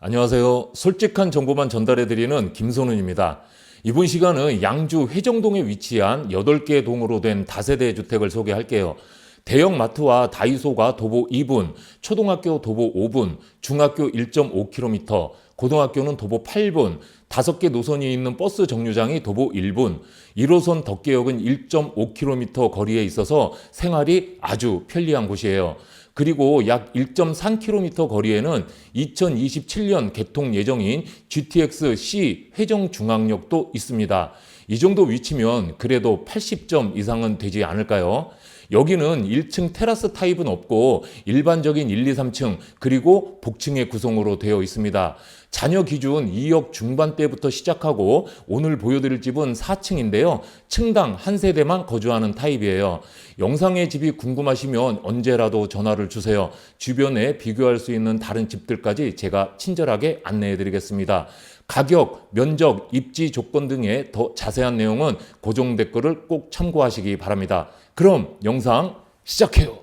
안녕하세요. 솔직한 정보만 전달해드리는 김선훈입니다. 이번 시간은 양주 회정동에 위치한 8개 동으로 된 다세대 주택을 소개할게요. 대형 마트와 다이소가 도보 2분, 초등학교 도보 5분, 중학교 1.5km, 고등학교는 도보 8분, 5개 노선이 있는 버스 정류장이 도보 1분, 1호선 덕계역은 1.5km 거리에 있어서 생활이 아주 편리한 곳이에요. 그리고 약 1.3km 거리에는 2027년 개통 예정인 GTX C 회정중앙역도 있습니다. 이 정도 위치면 그래도 80점 이상은 되지 않을까요? 여기는 1층 테라스 타입은 없고 일반적인 1, 2, 3층 그리고 복층의 구성으로 되어 있습니다. 자녀 기준 2억 중반대부터 시작하고 오늘 보여드릴 집은 4층인데요. 층당 한 세대만 거주하는 타입이에요. 영상의 집이 궁금하시면 언제라도 전화를 주세요. 주변에 비교할 수 있는 다른 집들까지 제가 친절하게 안내해 드리겠습니다. 가격, 면적, 입지 조건 등의 더 자세한 내용은 고정 댓글을 꼭 참고하시기 바랍니다. 그럼 영상 시작해요.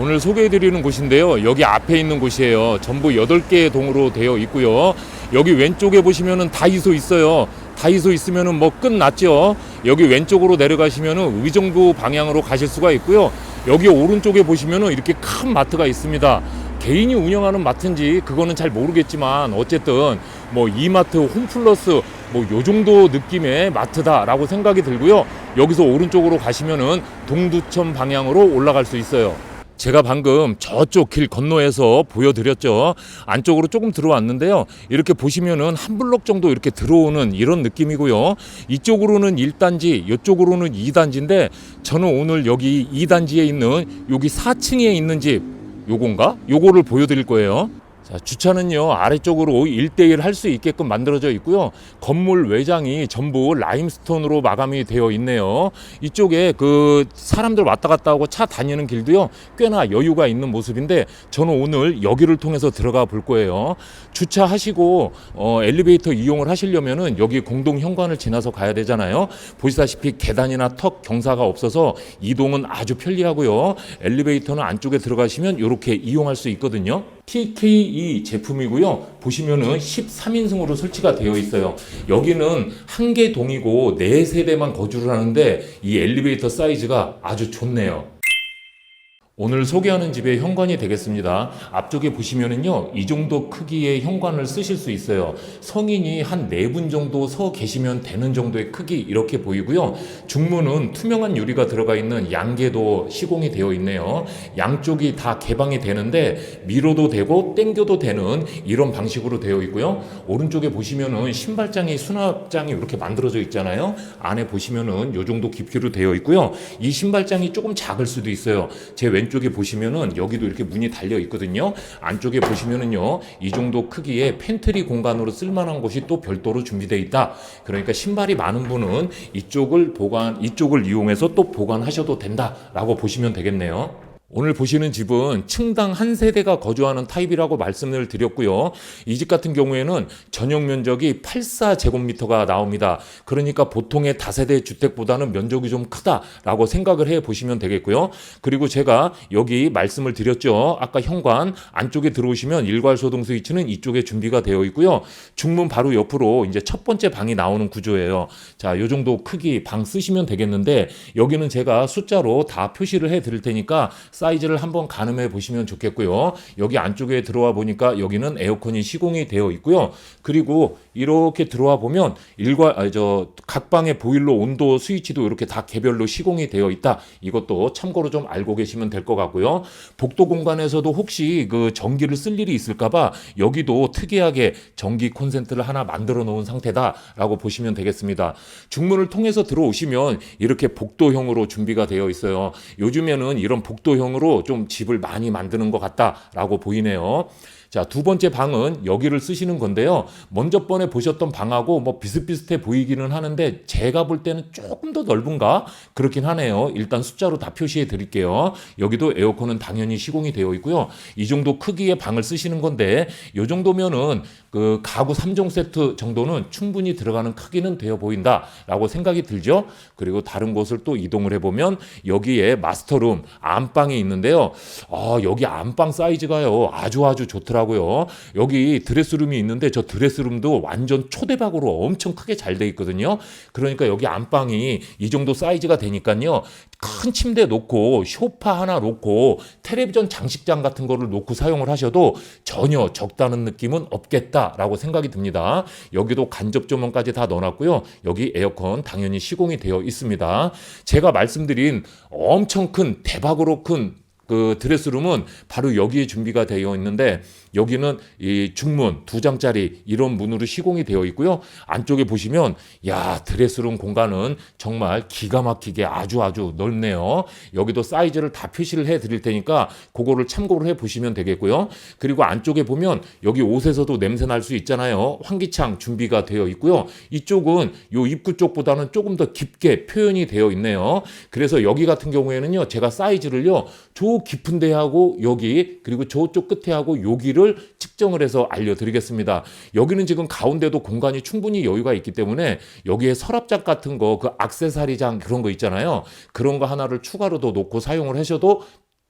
오늘 소개해드리는 곳인데요. 여기 앞에 있는 곳이에요. 전부 8개의 동으로 되어 있고요. 여기 왼쪽에 보시면은 다이소 있어요. 다이소 있으면은 뭐 끝났죠. 여기 왼쪽으로 내려가시면은 의정부 방향으로 가실 수가 있고요. 여기 오른쪽에 보시면은 이렇게 큰 마트가 있습니다. 개인이 운영하는 마트인지 그거는 잘 모르겠지만 어쨌든 뭐 이마트 홈플러스 뭐 요 정도 느낌의 마트다라고 생각이 들고요. 여기서 오른쪽으로 가시면은 동두천 방향으로 올라갈 수 있어요. 제가 방금 저쪽 길 건너에서 보여드렸죠. 안쪽으로 조금 들어왔는데요. 이렇게 보시면은 한 블록 정도 이렇게 들어오는 이런 느낌이고요. 이쪽으로는 1단지, 이쪽으로는 2단지인데 저는 오늘 여기 2단지에 있는 여기 4층에 있는 집 요건가? 요거를 보여드릴 거예요. 자, 주차는요, 아래쪽으로 1대1 할 수 있게끔 만들어져 있고요. 건물 외장이 전부 라임스톤으로 마감이 되어 있네요. 이쪽에 그 사람들 왔다 갔다 하고 차 다니는 길도요, 꽤나 여유가 있는 모습인데, 저는 오늘 여기를 통해서 들어가 볼 거예요. 주차하시고, 어, 엘리베이터 이용을 하시려면은 여기 공동 현관을 지나서 가야 되잖아요. 보시다시피 계단이나 턱 경사가 없어서 이동은 아주 편리하고요. 엘리베이터는 안쪽에 들어가시면 이렇게 이용할 수 있거든요. TKE 제품이고요. 보시면은 13인승으로 설치가 되어 있어요. 여기는 한 개 동이고 네 세대만 거주를 하는데 이 엘리베이터 사이즈가 아주 좋네요. 오늘 소개하는 집의 현관이 되겠습니다. 앞쪽에 보시면은요, 이 정도 크기의 현관을 쓰실 수 있어요. 성인이 한 네 분 정도 서 계시면 되는 정도의 크기 이렇게 보이고요. 중문은 투명한 유리가 들어가 있는 양계도 시공이 되어 있네요. 양쪽이 다 개방이 되는데 밀어도 되고 땡겨도 되는 이런 방식으로 되어 있고요. 오른쪽에 보시면은 신발장이 수납장이 이렇게 만들어져 있잖아요. 안에 보시면은 요 정도 깊이로 되어 있고요. 이 신발장이 조금 작을 수도 있어요. 제 왼쪽 에 보시면은 여기도 이렇게 문이 달려 있거든요. 안쪽에 보시면은요. 이 정도 크기의 팬트리 공간으로 쓸만한 곳이 또 별도로 준비되어 있다. 그러니까 신발이 많은 분은 이쪽을 보관 이쪽을 이용해서 또 보관하셔도 된다라고 보시면 되겠네요. 오늘 보시는 집은 층당 한 세대가 거주하는 타입이라고 말씀을 드렸고요. 이 집 같은 경우에는 전용 면적이 84제곱미터가 나옵니다. 그러니까 보통의 다세대 주택보다는 면적이 좀 크다라고 생각을 해 보시면 되겠고요. 그리고 제가 여기 말씀을 드렸죠. 아까 현관 안쪽에 들어오시면 일괄소동 스위치는 이쪽에 준비가 되어 있고요. 중문 바로 옆으로 이제 첫 번째 방이 나오는 구조예요. 자, 요 정도 크기 방 쓰시면 되겠는데 여기는 제가 숫자로 다 표시를 해 드릴 테니까 사이즈를 한번 가늠해 보시면 좋겠고요. 여기 안쪽에 들어와 보니까 여기는 에어컨이 시공이 되어 있고요. 그리고 이렇게 들어와 보면 일과 아, 저 각 방의 보일러 온도 스위치도 이렇게 다 개별로 시공이 되어 있다. 이것도 참고로 좀 알고 계시면 될 것 같고요. 복도 공간에서도 혹시 그 전기를 쓸 일이 있을까봐 여기도 특이하게 전기 콘센트를 하나 만들어 놓은 상태다라고 보시면 되겠습니다. 중문을 통해서 들어오시면 이렇게 복도형으로 준비가 되어 있어요. 요즘에는 이런 복도형 으로 좀 집을 많이 만드는 것 같다라고 보이네요. 자, 두 번째 방은 여기를 쓰시는 건데요. 먼저 번에 보셨던 방하고 뭐 비슷비슷해 보이기는 하는데 제가 볼 때는 조금 더 넓은가? 그렇긴 하네요. 일단 숫자로 다 표시해 드릴게요. 여기도 에어컨은 당연히 시공이 되어 있고요. 이 정도 크기의 방을 쓰시는 건데 요 정도면은 그 가구 3종 세트 정도는 충분히 들어가는 크기는 되어 보인다라고 생각이 들죠. 그리고 다른 곳을 또 이동을 해 보면 여기에 마스터룸 안방이 있는데요. 아, 여기 안방 사이즈가요 아주 아주 좋 더라고요. 여기 드레스룸이 있는데 저 드레스룸도 완전 초대박으로 엄청 크게 잘 돼 있거든요. 그러니까 여기 안방이 이 정도 사이즈가 되니까요. 큰 침대 놓고 쇼파 하나 놓고 텔레비전 장식장 같은 거를 놓고 사용을 하셔도 전혀 적다는 느낌은 없겠다라고 생각이 듭니다. 여기도 간접 조명까지 다 넣어놨고요. 여기 에어컨 당연히 시공이 되어 있습니다. 제가 말씀드린 엄청 큰 대박으로 큰그 드레스룸은 바로 여기에 준비가 되어 있는데 여기는 이 중문 두 장짜리 이런 문으로 시공이 되어 있고요. 안쪽에 보시면 야 드레스룸 공간은 정말 기가 막히게 아주 아주 넓네요. 여기도 사이즈를 다 표시를 해 드릴 테니까 그거를 참고를 해 보시면 되겠고요. 그리고 안쪽에 보면 여기 옷에서도 냄새 날 수 있잖아요. 환기창 준비가 되어 있고요. 이쪽은 요 입구 쪽보다는 조금 더 깊게 표현이 되어 있네요. 그래서 여기 같은 경우에는요. 제가 사이즈를요. 저 깊은 데하고 여기 그리고 저쪽 끝에 하고 여기를 측정을 해서 알려드리겠습니다. 여기는 지금 가운데도 공간이 충분히 여유가 있기 때문에 여기에 서랍장 같은 거 그 악세사리장 그런 거 있잖아요. 그런 거 하나를 추가로 더 놓고 사용을 하셔도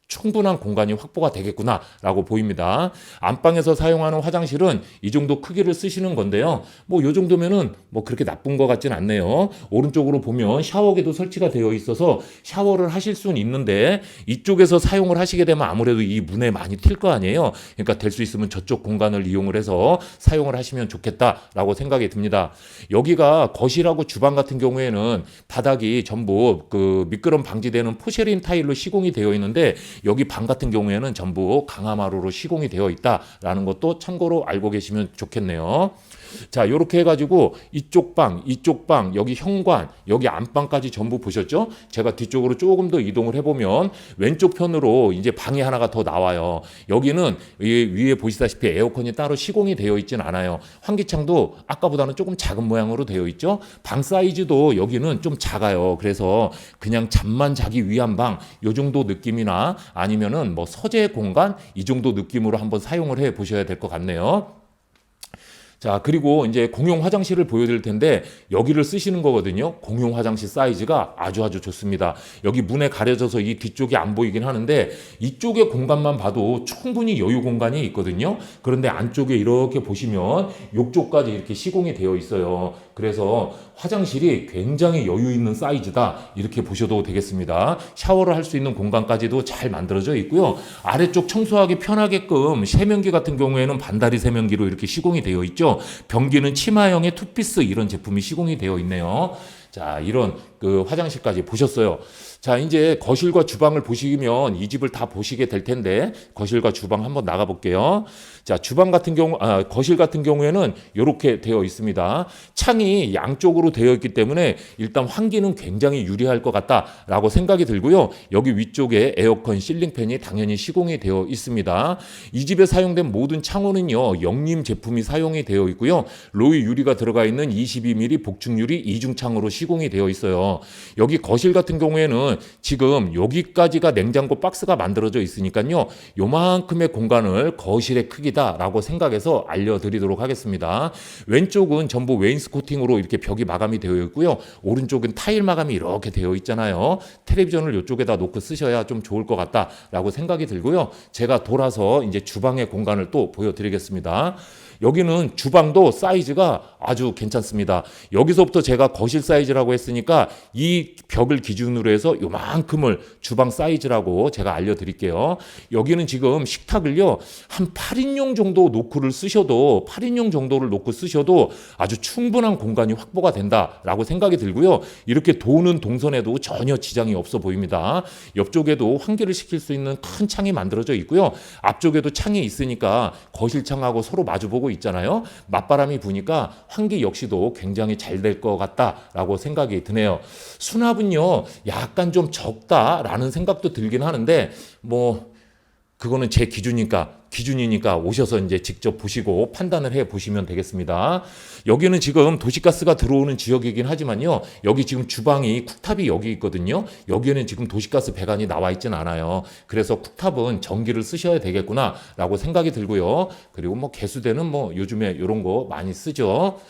충분한 공간이 확보가 되겠구나라고 보입니다. 안방에서 사용하는 화장실은 이 정도 크기를 쓰시는 건데요. 뭐 요 정도면은 뭐 그렇게 나쁜 것 같진 않네요. 오른쪽으로 보면 샤워기도 설치가 되어 있어서 샤워를 하실 수는 있는데 이쪽에서 사용을 하시게 되면 아무래도 이 문에 많이 튈 거 아니에요. 그러니까 될 수 있으면 저쪽 공간을 이용을 해서 사용을 하시면 좋겠다라고 생각이 듭니다. 여기가 거실하고 주방 같은 경우에는 바닥이 전부 그 미끄럼 방지되는 포쉐린 타일로 시공이 되어 있는데 여기 방 같은 경우에는 전부 강화마루로 시공이 되어 있다라는 것도 참고로 알고 계시면 좋겠네요. 자, 이렇게 해가지고 이쪽 방, 이쪽 방, 여기 현관, 여기 안방까지 전부 보셨죠? 제가 뒤쪽으로 조금 더 이동을 해보면 왼쪽 편으로 이제 방이 하나가 더 나와요. 여기는 이 위에 보시다시피 에어컨이 따로 시공이 되어 있진 않아요. 환기창도 아까보다는 조금 작은 모양으로 되어 있죠. 방 사이즈도 여기는 좀 작아요. 그래서 그냥 잠만 자기 위한 방, 요 정도 느낌이나 아니면은 뭐 서재 공간 이 정도 느낌으로 한번 사용을 해 보셔야 될 것 같네요. 자, 그리고 이제 공용 화장실을 보여드릴 텐데 여기를 쓰시는 거거든요. 공용 화장실 사이즈가 아주 아주 좋습니다. 여기 문에 가려져서 이 뒤쪽이 안 보이긴 하는데 이쪽의 공간만 봐도 충분히 여유 공간이 있거든요. 그런데 안쪽에 이렇게 보시면 욕조까지 이렇게 시공이 되어 있어요. 그래서 화장실이 굉장히 여유 있는 사이즈다. 이렇게 보셔도 되겠습니다. 샤워를 할 수 있는 공간까지도 잘 만들어져 있고요. 아래쪽 청소하기 편하게끔 세면기 같은 경우에는 반다리 세면기로 이렇게 시공이 되어 있죠. 변기는 치마형의 투피스 이런 제품이 시공이 되어 있네요. 자, 이런 그 화장실까지 보셨어요. 자, 이제 거실과 주방을 보시면 이 집을 다 보시게 될 텐데 거실과 주방 한번 나가 볼게요. 자, 주방 같은 경우 아, 거실 같은 경우에는 이렇게 되어 있습니다. 창이 양쪽으로 되어 있기 때문에 일단 환기는 굉장히 유리할 것 같다라고 생각이 들고요. 여기 위쪽에 에어컨 실링팬이 당연히 시공이 되어 있습니다. 이 집에 사용된 모든 창호는요. 영림 제품이 사용이 되어 있고요. 로이 유리가 들어가 있는 22mm 복층 유리 이중 창으로 시공이 되어 있어요. 여기 거실 같은 경우에는 지금 여기까지가 냉장고 박스가 만들어져 있으니까요. 요만큼의 공간을 거실의 크기다라고 생각해서 알려드리도록 하겠습니다. 왼쪽은 전부 웨인스코팅으로 이렇게 벽이 마감이 되어 있고요. 오른쪽은 타일 마감이 이렇게 되어 있잖아요. 텔레비전을 이쪽에다 놓고 쓰셔야 좀 좋을 것 같다라고 생각이 들고요. 제가 돌아서 이제 주방의 공간을 또 보여드리겠습니다. 여기는 주방도 사이즈가 아주 괜찮습니다. 여기서부터 제가 거실 사이즈라고 했으니까 이 벽을 기준으로 해서 요만큼을 주방 사이즈라고 제가 알려드릴게요. 여기는 지금 식탁을요 한 8인용 정도 노크를 쓰셔도 8인용 정도를 놓고 쓰셔도 아주 충분한 공간이 확보가 된다라고 생각이 들고요. 이렇게 도는 동선에도 전혀 지장이 없어 보입니다. 옆쪽에도 환기를 시킬 수 있는 큰 창이 만들어져 있고요. 앞쪽에도 창이 있으니까 거실 창하고 서로 마주보고 있잖아요. 맞바람이 부니까 환기 역시도 굉장히 잘 될 것 같다라고 생각이 드네요. 수납은요, 약간 좀 적다라는 생각도 들긴 하는데, 뭐, 그거는 제 기준이니까 기준이니까 오셔서 이제 직접 보시고 판단을 해 보시면 되겠습니다. 여기는 지금 도시가스가 들어오는 지역이긴 하지만요. 여기 지금 주방이 쿡탑이 여기 있거든요. 여기에는 지금 도시가스 배관이 나와 있진 않아요. 그래서 쿡탑은 전기를 쓰셔야 되겠구나라고 생각이 들고요. 그리고 뭐 개수대는 뭐 요즘에 이런 거 많이 쓰죠.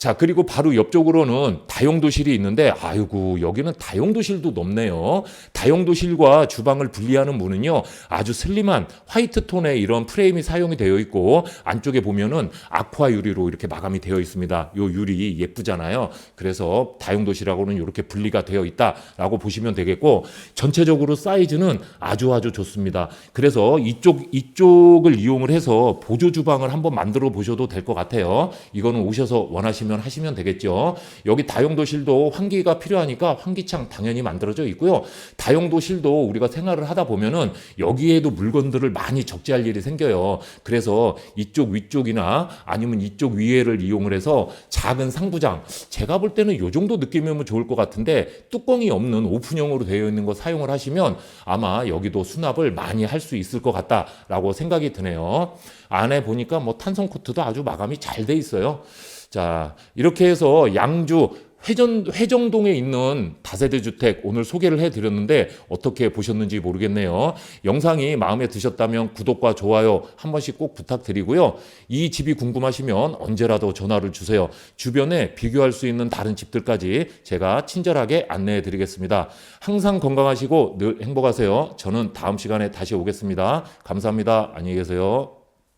자, 그리고 바로 옆쪽으로는 다용도실이 있는데, 아이고, 여기는 다용도실도 높네요. 다용도실과 주방을 분리하는 문은요, 아주 슬림한 화이트 톤의 이런 프레임이 사용이 되어 있고, 안쪽에 보면은 아쿠아 유리로 이렇게 마감이 되어 있습니다. 요 유리 예쁘잖아요. 그래서 다용도실하고는 이렇게 분리가 되어 있다라고 보시면 되겠고, 전체적으로 사이즈는 아주 아주 좋습니다. 그래서 이쪽, 이쪽을 이용을 해서 보조 주방을 한번 만들어 보셔도 될 것 같아요. 이거는 오셔서 원 하시면 하시면 되겠죠. 여기 다용도실도 환기가 필요하니까 환기창 당연히 만들어져 있고요. 다용도실도 우리가 생활을 하다 보면은 여기에도 물건들을 많이 적재할 일이 생겨요. 그래서 이쪽 위쪽이나 아니면 이쪽 위에를 이용을 해서 작은 상부장 제가 볼 때는 요 정도 느낌이면 좋을 것 같은데 뚜껑이 없는 오픈형으로 되어 있는 거 사용을 하시면 아마 여기도 수납을 많이 할 수 있을 것 같다라고 생각이 드네요. 안에 보니까 뭐 탄성 코트도 아주 마감이 잘 돼 있어요. 자, 이렇게 해서 양주 회전, 회정동에 있는 다세대 주택 오늘 소개를 해드렸는데 어떻게 보셨는지 모르겠네요. 영상이 마음에 드셨다면 구독과 좋아요 한 번씩 꼭 부탁드리고요. 이 집이 궁금하시면 언제라도 전화를 주세요. 주변에 비교할 수 있는 다른 집들까지 제가 친절하게 안내해 드리겠습니다. 항상 건강하시고 늘 행복하세요. 저는 다음 시간에 다시 오겠습니다. 감사합니다. 안녕히 계세요.